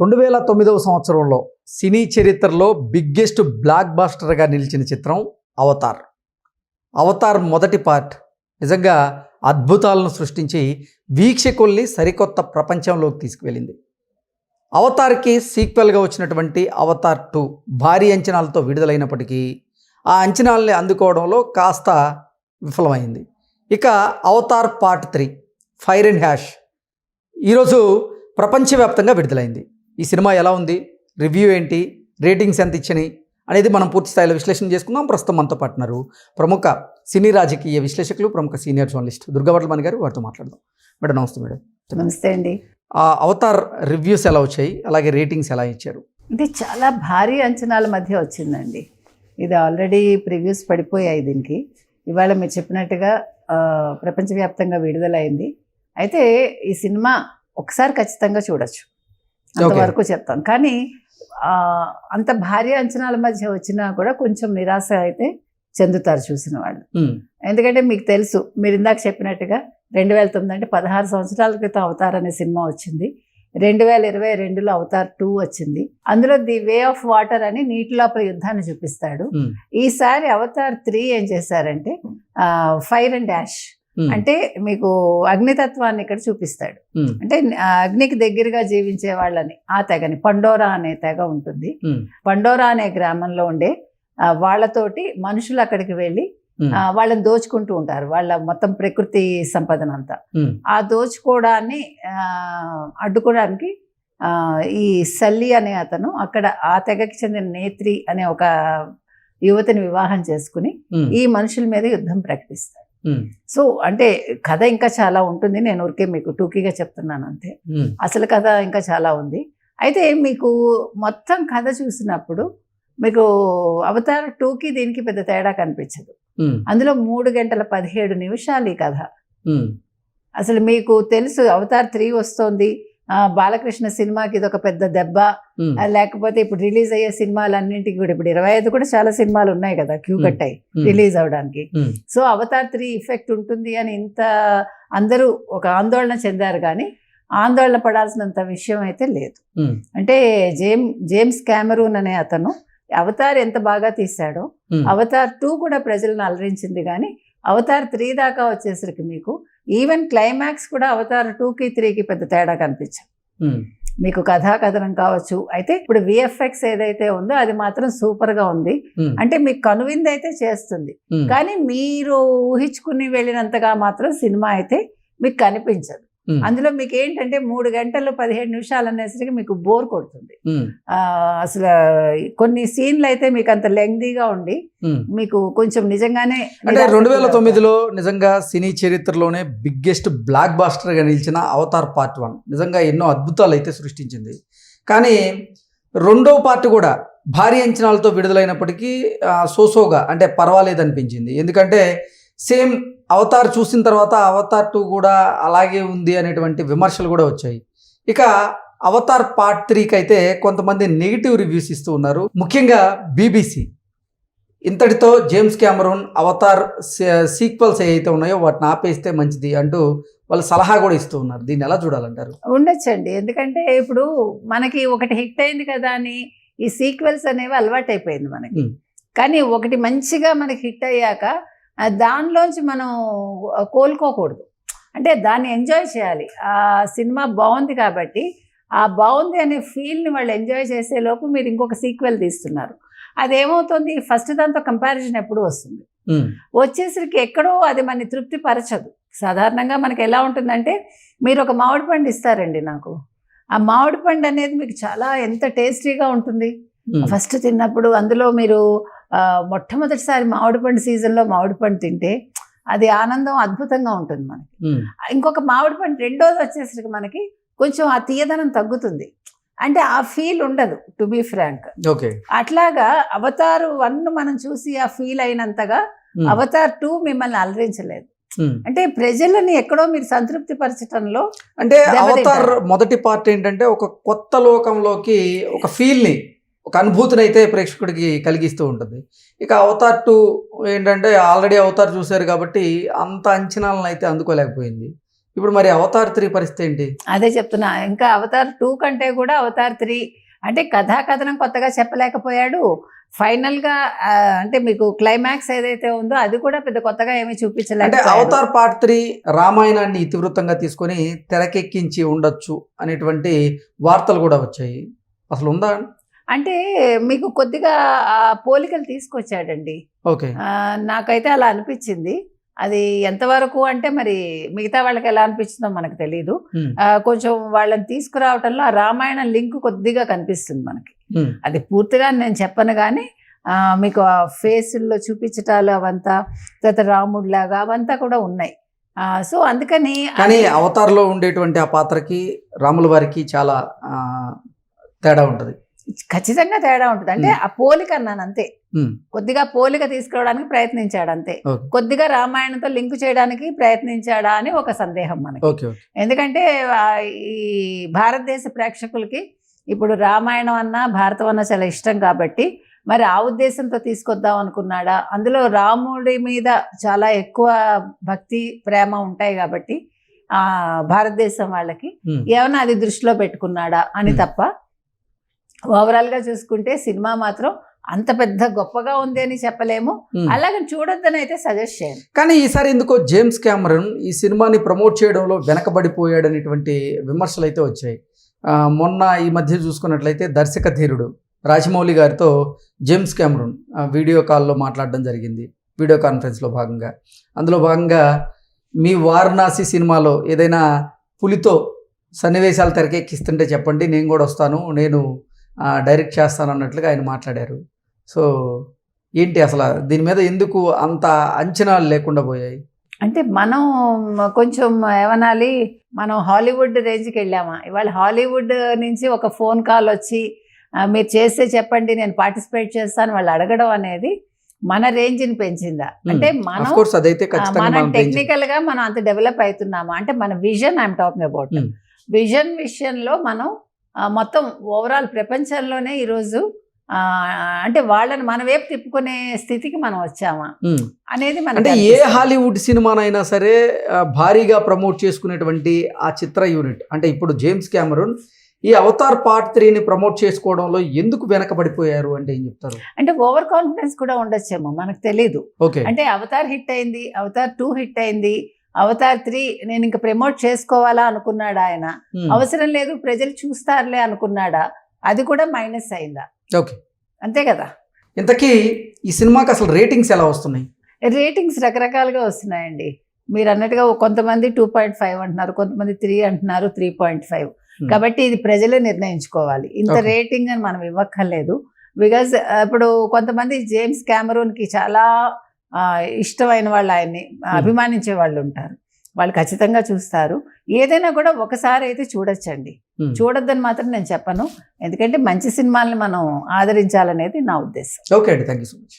రెండు వేల తొమ్మిదవ సంవత్సరంలో సినీ చరిత్రలో బిగ్గెస్ట్ బ్లాక్ బాస్టర్గా నిలిచిన చిత్రం అవతార్. అవతార్ మొదటి పార్ట్ నిజంగా అద్భుతాలను సృష్టించి వీక్షకుల్ని సరికొత్త ప్రపంచంలోకి తీసుకువెళ్ళింది. అవతార్కి సీక్వెల్గా వచ్చినటువంటి అవతార్ టూ భారీ అంచనాలతో విడుదలైనప్పటికీ ఆ అంచనాల్ని అందుకోవడంలో కాస్త విఫలమైంది. ఇక Avatar part three fire and ash. ఈరోజు ప్రపంచవ్యాప్తంగా విడుదలైంది. ఈ సినిమా ఎలా ఉంది? రివ్యూ ఏంటి? రేటింగ్స్ ఎంత ఇచ్చినాయి? అనేది మనం పూర్తి స్థాయిలో విశ్లేషణ చేసుకుందాం. ప్రస్తుతం మనతో పాటున్నారు ప్రముఖ సినీ రాజకీయ విశ్లేషకులు ప్రముఖ సీనియర్ జర్నలిస్ట్ దుర్గావర్ధమణి గారు. వారితో మాట్లాడదాం. మేడం నమస్తే మేడం. నమస్తే అండి. ఆ అవతార్ రివ్యూస్ ఎలా వచ్చాయి? అలాగే రేటింగ్స్ ఎలా ఇచ్చారు? ఇది చాలా భారీ అంచనాల మధ్య వచ్చిందండి. ఇది ఆల్రెడీ ప్రివ్యూస్ పడిపోయాయి దీనికి. ఇవాళ మీరు చెప్పినట్టుగా ప్రపంచవ్యాప్తంగా విడుదలైంది. అయితే ఈ సినిమా ఒకసారి ఖచ్చితంగా చూడొచ్చు. అంతవరకు చెప్తాను కానీ అంత భారీ అంచనాల మధ్య వచ్చినా కూడా కొంచెం నిరాశ అయితే చెందుతారు చూసిన వాళ్ళు. ఎందుకంటే మీకు తెలుసు మీరు ఇందాక చెప్పినట్టుగా రెండు వేల తొమ్మిది అంటే పదహారు సంవత్సరాల క్రితం అవతార్ అనే సినిమా వచ్చింది. రెండు వేల ఇరవై రెండులో అవతార్ టూ వచ్చింది. అందులో ది వే ఆఫ్ వాటర్ అని నీటి లోపల యుద్ధాన్ని చూపిస్తాడు. ఈసారి అవతార్ త్రీ ఏం చేశారంటే ఫైర్ అండ్ డాష్ అంటే మీకు అగ్నితత్వాన్ని ఇక్కడ చూపిస్తాడు. అంటే అగ్నికి దగ్గరగా జీవించే వాళ్ళని ఆ తెగని పండోరా అనే తెగ ఉంటుంది. పండోరా అనే గ్రామంలో ఉండే వాళ్ళతోటి మనుషులు అక్కడికి వెళ్ళి వాళ్ళని దోచుకుంటూ ఉంటారు. వాళ్ళ మొత్తం ప్రకృతి సంపదన అంతా. ఆ దోచుకోవడాన్ని ఆ, అడ్డుకోవడానికి ఆ, ఈ సల్లి అనే అతను అక్కడ ఆ తెగకి చెందిన నేత్రి అనే ఒక యువతిని వివాహం చేసుకుని ఈ మనుషుల మీద యుద్ధం ప్రకటిస్తాడు. సో అంటే కథ ఇంకా చాలా ఉంటుంది. నేను ఊరికే మీకు టూకీగా చెప్తున్నాను అంతే. అసలు కథ ఇంకా చాలా ఉంది. అయితే మీకు మొత్తం కథ చూసినప్పుడు మీకు అవతార్ టూకి దీనికి పెద్ద తేడా కనిపించదు. అందులో మూడు గంటల పదిహేడు నిమిషాలు ఈ కథ. అసలు మీకు తెలుసు అవతార్ త్రీ వస్తోంది. బాలకృష్ణ సినిమాకి ఇది ఒక పెద్ద దెబ్బ. లేకపోతే ఇప్పుడు రిలీజ్ అయ్యే సినిమాలన్నింటికి కూడా ఇప్పుడు ఇరవై ఐదు కూడా చాలా సినిమాలు ఉన్నాయి కదా క్యూ. కట్టాయి రిలీజ్ అవడానికి. సో అవతార్ త్రీ ఇఫెక్ట్ ఉంటుంది అని ఇంత అందరూ ఒక ఆందోళన చెందారు కానీ ఆందోళన పడాల్సినంత విషయం అయితే లేదు. అంటే జేమ్ జేమ్స్ క్యామరూన్ అనే అతను అవతార్ ఎంత బాగా తీశాడో అవతార్ టూ కూడా ప్రజలను అలరించింది కానీ అవతార్ త్రీ దాకా వచ్చేసరికి మీకు ఈవెన్ క్లైమాక్స్ కూడా అవతార్ టూకి త్రీకి పెద్ద తేడా కనిపించదు. ఉమ్, మీకు కథా కథనం కావచ్చు. అయితే ఇప్పుడు విఎఫ్ఎక్స్ ఏదైతే ఉందో అది మాత్రం సూపర్గా ఉంది. ఉమ్, అంటే మీకు కనువింది అయితే చేస్తుంది. ఉమ్, కానీ మీరు ఊహించుకుని వెళ్ళినంతగా మాత్రం సినిమా అయితే మీకు కనిపించదు. అందులో మీకు ఏంటంటే మూడు గంటలు పదిహేడు నిమిషాలు అనేసరికి మీకు బోర్ కొడుతుంది. అసలు కొన్ని సీన్లు అయితే మీకు అంత లెంగ్దీగా ఉండి. మీకు కొంచెం నిజంగానే అంటే రెండు వేల. తొమ్మిదిలో నిజంగా సినీ చరిత్రలోనే బిగ్గెస్ట్ బ్లాక్ బాస్టర్గా నిలిచిన అవతార్ పార్ట్ వన్. నిజంగా ఎన్నో అద్భుతాలు అయితే సృష్టించింది. కానీ రెండో పార్ట్ కూడా భారీ అంచనాలతో విడుదలైనప్పటికీ సోసోగా అంటే పర్వాలేదు అనిపించింది ఎందుకంటే సేమ్ అవతార్ చూసిన తర్వాత అవతార్ టూ కూడా అలాగే ఉంది అనేటువంటి విమర్శలు కూడా వచ్చాయి. ఇక అవతార్ పార్ట్ త్రీకి అయితే కొంతమంది నెగిటివ్ రివ్యూస్ ఇస్తూ ఉన్నారు. ముఖ్యంగా బీబీసీ. ఇంతటితో జేమ్స్ క్యామరూన్ అవతార్ సీక్వెల్స్ ఏవైతే ఉన్నాయో వాటిని ఆపేస్తే మంచిది అంటూ వాళ్ళు సలహా కూడా ఇస్తూ ఉన్నారు. దీన్ని ఎలా చూడాలంటారు? ఉండొచ్చండి. ఎందుకంటే ఇప్పుడు మనకి ఒకటి హిట్ అయింది కదా అని ఈ సీక్వెల్స్ అనేవి అలవాటు అయిపోయింది మనకి. కానీ ఒకటి మంచిగా మనకి హిట్ అయ్యాక దానిలోంచి మనం కోలుకోకూడదు. అంటే దాన్ని ఎంజాయ్ చేయాలి. ఆ సినిమా బాగుంది కాబట్టి ఆ బాగుంది అనే ఫీల్ని వాళ్ళు ఎంజాయ్ చేసే లోపు మీరు ఇంకొక సీక్వెల్ తీస్తున్నారు. అదేమవుతుంది? ఫస్ట్ దాంతో కంపారిజన్ ఎప్పుడు వస్తుంది. వచ్చేసరికి ఎక్కడో అది మన తృప్తి పరచదు. సాధారణంగా మనకి ఎలా ఉంటుందంటే మీరు ఒక మామిడి పండు ఇస్తారండి నాకు. ఆ మామిడి పండు అనేది మీకు చాలా ఎంత టేస్టీగా ఉంటుంది. ఫస్ట్ తిన్నప్పుడు అందులో మీరు మొట్టమొదటిసారి మామిడి పండు సీజన్లో మామిడి పండు తింటే అది ఆనందం అద్భుతంగా ఉంటుంది మనకి. ఇంకొక మామిడి పండు రెండోది వచ్చేసరికి మనకి కొంచెం ఆ తీయదనం తగ్గుతుంది. అంటే ఆ ఫీల్ ఉండదు టు బీ ఫ్రాంక్. అట్లాగా అవతారు వన్ మనం చూసి ఆ ఫీల్ అయినంతగా అవతార్ టూ మిమ్మల్ని అలరించలేదు. అంటే ప్రజలని ఎక్కడో మీరు సంతృప్తి పరచటంలో అంటే. అవతార్ మొదటి పార్ట్ ఏంటంటే ఒక కొత్త లోకంలోకి ఒక ఫీల్ని ఒక అనుభూతిని అయితే ప్రేక్షకుడికి కలిగిస్తూ ఉంటుంది. ఇక అవతార్ టూ ఏంటంటే ఆల్రెడీ అవతార్ చూశారు కాబట్టి అంత అంచనాలను అయితే అందుకోలేకపోయింది. ఇప్పుడు మరి అవతార్ త్రీ పరిస్థితి ఏంటి? అదే చెప్తున్నా. ఇంకా అవతార్ టూ కంటే కూడా అవతార్ త్రీ అంటే కథా కథనం కొత్తగా చెప్పలేకపోయాడు. ఫైనల్గా ఆ, అంటే మీకు క్లైమాక్స్ ఏదైతే ఉందో అది కూడా పెద్ద కొత్తగా ఏమీ అంటే చూపించలేకపోయాడు అవతార్ పార్ట్ త్రీ రామాయణాన్ని ఇతివృత్తంగా తీసుకొని తెరకెక్కించి ఉండొచ్చు అనేటువంటి వార్తలు కూడా వచ్చాయి. అసలు ఉందా? అంటే మీకు కొద్దిగా ఆ పోలికలు తీసుకొచ్చాడండి. ఓకే. నాకైతే అలా అనిపించింది. అది ఎంతవరకు అంటే మరి మిగతా వాళ్ళకి ఎలా అనిపించిందో మనకు తెలియదు కొంచెం వాళ్ళని తీసుకురావటంలో ఆ రామాయణ లింక్ కొద్దిగా కనిపిస్తుంది మనకి. అది పూర్తిగా నేను చెప్పను కానీ మీకు ఆ ఫేసుల్లో చూపించటాలు అవంతా తర్వాత రాముడిలాగా అవంతా కూడా ఉన్నాయి. సో అందుకని కానీ అవతార్లో ఉండేటువంటి ఆ పాత్రకి రాముల వారికి చాలా తేడా ఉంటది. ఖచ్చితంగా తేడా ఉంటుంది. అంటే ఆ పోలిక అన్నాను అంతే. కొద్దిగా పోలిక తీసుకురావడానికి ప్రయత్నించాడు అంతే. కొద్దిగా రామాయణంతో లింక్ చేయడానికి ప్రయత్నించాడా అని ఒక సందేహం మనకి. ఎందుకంటే ఈ భారతదేశ ప్రేక్షకులకి ఇప్పుడు రామాయణం అన్నా భారతం అన్నా చాలా ఇష్టం కాబట్టి మరి ఆ ఉద్దేశంతో తీసుకొద్దాం అనుకున్నాడా? అందులో రాముడి మీద చాలా ఎక్కువ భక్తి ప్రేమ ఉంటాయి కాబట్టి ఆ భారతదేశం వాళ్ళకి ఉమ్, ఏమన్నా అది దృష్టిలో పెట్టుకున్నాడా అని. తప్ప ఓవరాల్గా చూసుకుంటే సినిమా మాత్రం అంత పెద్ద గొప్పగా ఉంది అని చెప్పలేము. ఉమ్. అలాగని చూడొద్దని అయితే సజెస్ట్ చేయను. కానీ ఈసారి ఎందుకో జేమ్స్ కెమెరన్ ఈ సినిమాని ప్రమోట్ చేయడంలో వెనకబడిపోయాడు అనేటువంటి విమర్శలు అయితే వచ్చాయి మొన్న ఈ మధ్య చూసుకున్నట్లయితే దర్శక ధీరుడు రాజమౌళి గారితో జేమ్స్ కెమెరన్ ఆ, వీడియో కాల్లో మాట్లాడడం జరిగింది. వీడియో కాన్ఫరెన్స్లో భాగంగా. అందులో భాగంగా మీ వారణాసి సినిమాలో ఏదైనా పులితో సన్నివేశాలు తెరకెక్కిస్తుంటే చెప్పండి నేను కూడా వస్తాను నేను డైరెక్ట్ చేస్తాను అన్నట్లుగా ఆయన మాట్లాడారు. సో ఏంటి అసలు దీని మీద ఎందుకు అంత అంచనాలు లేకుండా పోయాయి? అంటే మనం కొంచెం ఏమనాలి మనం హాలీవుడ్ రేంజ్కి వెళ్ళామా? ఇవాళ హాలీవుడ్ నుంచి ఒక ఫోన్ కాల్ వచ్చి "ఆ, మీరు చేస్తే చెప్పండి నేను పార్టిసిపేట్ చేస్తాను వాళ్ళు అడగడం అనేది మన రేంజ్ని పెంచిందా? అంటే మనం మనం మనం పెంచి- టెక్నికల్గా మనం అంత డెవలప్ అవుతున్నామా? అంటే మన vision I'm talking about. Vision విషయంలో మనం మొత్తం ఓవరాల్ ప్రపంచంలోనే ఈరోజు అంటే వాళ్ళని మన వైపు తిప్పుకునే స్థితికి మనం వచ్చామా. అనేది అంటే మనకి ఏ. హాలీవుడ్ సినిమానైనా సరే భారీగా ప్రమోట్ చేసుకునేటువంటి ఆ చిత్ర యూనిట్ అంటే ఇప్పుడు జేమ్స్ కెమెరూన్ ఈ అవతార్ పార్ట్ త్రీని ప్రమోట్ చేసుకోవడంలో ఎందుకు వెనకబడిపోయారు అంటే ఏం చెప్తారు? అంటే ఓవర్ కాన్ఫిడెన్స్ కూడా ఉండొచ్చేమో మనకు తెలీదు. ఓకే. అంటే అవతార్ హిట్ అయింది అవతార్ టూ హిట్ అయింది అవతార్ త్రీ నేను ఇంకా ప్రమోట్ చేసుకోవాలా అనుకున్నాడా ఆయన? ఉమ్. అవసరం లేదు ప్రజలు చూస్తారులే అనుకున్నాడా? అది కూడా మైనస్ అయిందా? ఓకే. అంతే కదా? ఇంతకీ ఈ సినిమాకి అసలు రేటింగ్స్ ఎలా వస్తున్నాయి? రేటింగ్స్ రకరకాలుగా వస్తున్నాయండి. మీరు అన్నట్టుగా కొంతమంది టూ పాయింట్ ఫైవ్ అంటున్నారు కొంతమంది త్రీ అంటున్నారు త్రీ పాయింట్ ఫైవ్. Hmm. కాబట్టి ఇది ప్రజలే నిర్ణయించుకోవాలి. ఇంత. రేటింగ్ అని మనం ఇవ్వక్కర్లేదు. బికాజ్ ఇప్పుడు కొంతమంది జేమ్స్కి చాలా ఇష్టమైన వాళ్ళు ఆయన్ని అభిమానించే వాళ్ళు ఉంటారు. వాళ్ళు ఖచ్చితంగా చూస్తారు. ఏదైనా కూడా ఒకసారి అయితే చూడొచ్చండి. చూడొద్దని మాత్రం నేను చెప్పను. ఎందుకంటే మంచి సినిమాల్ని మనం ఆదరించాలనేది నా ఉద్దేశం. ఓకే అండి. Thank you so much.